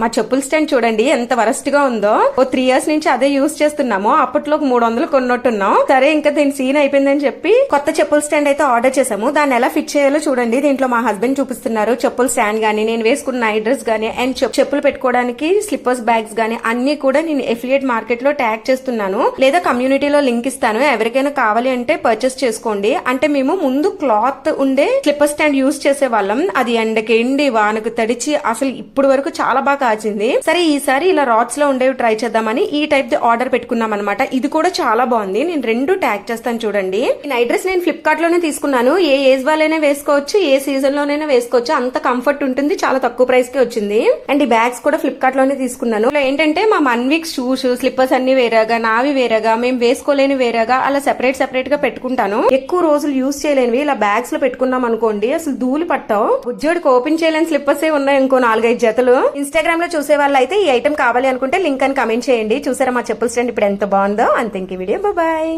మా చెప్పుల స్టాండ్ చూడండి ఎంత వరస్ట్గా ఉందో. ఓ త్రీ ఇయర్స్ నుంచి అదే యూస్ చేస్తున్నాము. అప్పట్లో మూడు వందలు కొన్నట్టున్నాం. సరే ఇంకా దీని సీన్ అయిపోయిందని చెప్పి కొత్త చెప్పుల స్టాండ్ అయితే ఆర్డర్ చేసాము దాన్ని ఎలా ఫిట్ చేయాలో చూడండి. దీంట్లో మా హస్బెండ్ చూపిస్తున్నారు చెప్పుల స్టాండ్ గానీ నేను వేసుకున్న నైట్ డ్రెస్ గానీ అండ్ చెప్పులు పెట్టుకోవడానికి స్లిప్పర్స్ బ్యాగ్స్ గానీ అన్ని కూడా నేను ఎఫిలియేట్ మార్కెట్లో ట్యాగ్ చేస్తున్నాను. లేదా కమ్యూనిటీలో లింక్ ఇస్తాను. ఎవరికైనా కావాలి అంటే పర్చేస్ చేసుకోండి. అంటే మేము ముందు క్లాత్ ఉండే స్లిప్పర్ స్టాండ్ యూస్ చేసే వాళ్ళం అది ఎండకి ఎండి వానకు తడిచి అసలు ఇప్పుడు వరకు చాలా బాగా కాచింది సరే ఈసారి ఇలా రాడ్స్లో ఉండేవి ట్రై చేద్దామని ఈ టైప్ ది ఆర్డర్ పెట్టుకున్నాం అనమాట ఇది కూడా చాలా బాగుంది. నేను రెండు ట్యాగ్ చేస్తాను చూడండి. ఈ నైట్ డ్రెస్ నేను ఫ్లిప్కార్ట్లోనే తీసుకున్నాను. ఏ ఏజ్ వాళ్ళైనా వేసుకోవచ్చు ఏ సీజన్ లోనైనా వేసుకోవచ్చు. అంత కంఫర్ట్ ఉంటుంది. చాలా తక్కువ ప్రైస్కి వచ్చింది. అండ్ ఈ బ్యాగ్స్ కూడా ఫ్లిప్కార్ట్లోనే తీసుకున్నాను. ఇలా ఏంటంటే మా వన్ వీక్ షూస్ స్లిప్పర్స్ అన్ని వేరేగా నావి వేరేగా మేము వేసుకోలేని వేరేగా అలా సెపరేట్ సెపరేట్గా పెట్టుకుంటాను. ఎక్కువ రోజులు యూస్ చేయలేనివి. ఇలా బ్యాగ్స్లో పెట్టుకున్నాం అనుకోండి అసలు ధూళి పట్టావు. ఉద్యోడికి ఓపెన్ చేయలేని స్లిప్పర్స్ ఏ ఉన్నాయి ఇంకో నాలుగైదు జతలు. ఇన్స్టాగ్రామ్ లో చూసే వాళ్ళు అయితే ఈ ఐటమ్ కావాలి అనుకుంటే లింక్ అని కమెంట్ చేయండి. చూసారా మా చెప్పుల స్టాండ్ ఇప్పుడు ఎంత బాగుందో. అంత ఇంక వీడియో. బాయ్